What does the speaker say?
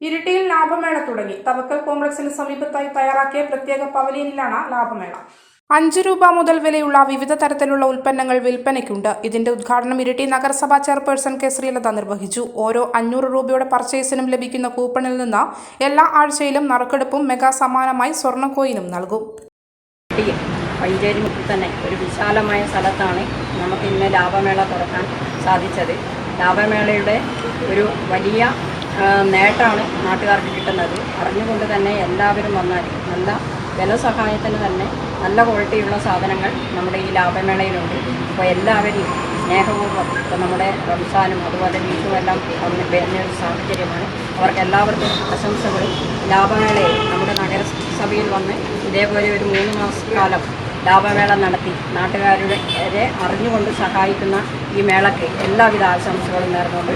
ഇരിട്ടിയിൽ ലാഭമേള തുടങ്ങി. തവക്കൽ കോംപ്ലക്സിന് സമീപത്തായി തയ്യാറാക്കിയ പ്രത്യേക പവലിയനിലാണ് ലാഭമേള. അഞ്ച് രൂപ മുതൽ വിലയുള്ള വിവിധ തരത്തിലുള്ള ഉൽപ്പന്നങ്ങൾ വിൽപ്പനയ്ക്കുണ്ട്. ഇതിന്റെ ഉദ്ഘാടനം ഇരിട്ടി നഗരസഭാ ചെയർപേഴ്സൺ കെ. ശ്രീലത നിർവഹിച്ചു. ഓരോ അഞ്ഞൂറ് രൂപയുടെ പർച്ചേസിനും ലഭിക്കുന്ന കൂപ്പണിൽ നിന്ന് എല്ലാ ആഴ്ചയിലും നറുക്കെടുപ്പും മെഗാ സമാനമായി സ്വർണ കോയിനും നൽകും. തന്നെ ഒരു വിശാലമായ സ്ഥലത്താണ് നമുക്ക് ഇന്ന് ലാഭമേള തുറക്കാൻ സാധിച്ചത്. ലാഭമേളയുടെ ഒരു വലിയ നേട്ടമാണ് നാട്ടുകാർക്ക് കിട്ടുന്നത്. അറിഞ്ഞുകൊണ്ട് തന്നെ എല്ലാവരും വന്നാൽ നല്ല വില സഹായത്തിന് തന്നെ നല്ല ക്വാളിറ്റിയുള്ള സാധനങ്ങൾ നമ്മുടെ ഈ ലാഭമേളയിലുണ്ട്. അപ്പോൾ എല്ലാവരെയും സ്നേഹപൂർവം ഇപ്പോൾ നമ്മുടെ റംസാനും അതുപോലെ വീട്ടും എല്ലാം വരുന്ന ഒരു സാഹചര്യമാണ്. അവർക്ക് എല്ലാവർക്കും ആശംസകളും. ലാഭമേളയെ നമ്മുടെ നഗരസഭയിൽ വന്ന് ഇതേപോലെ ഒരു മൂന്ന് മാസക്കാലം ലാഭമേള നടത്തി നാട്ടുകാരുടെ അറിഞ്ഞുകൊണ്ട് സഹായിക്കുന്ന ഈ മേളയ്ക്ക് എല്ലാവിധ ആശംസകളും നേർന്നുകൊണ്ട്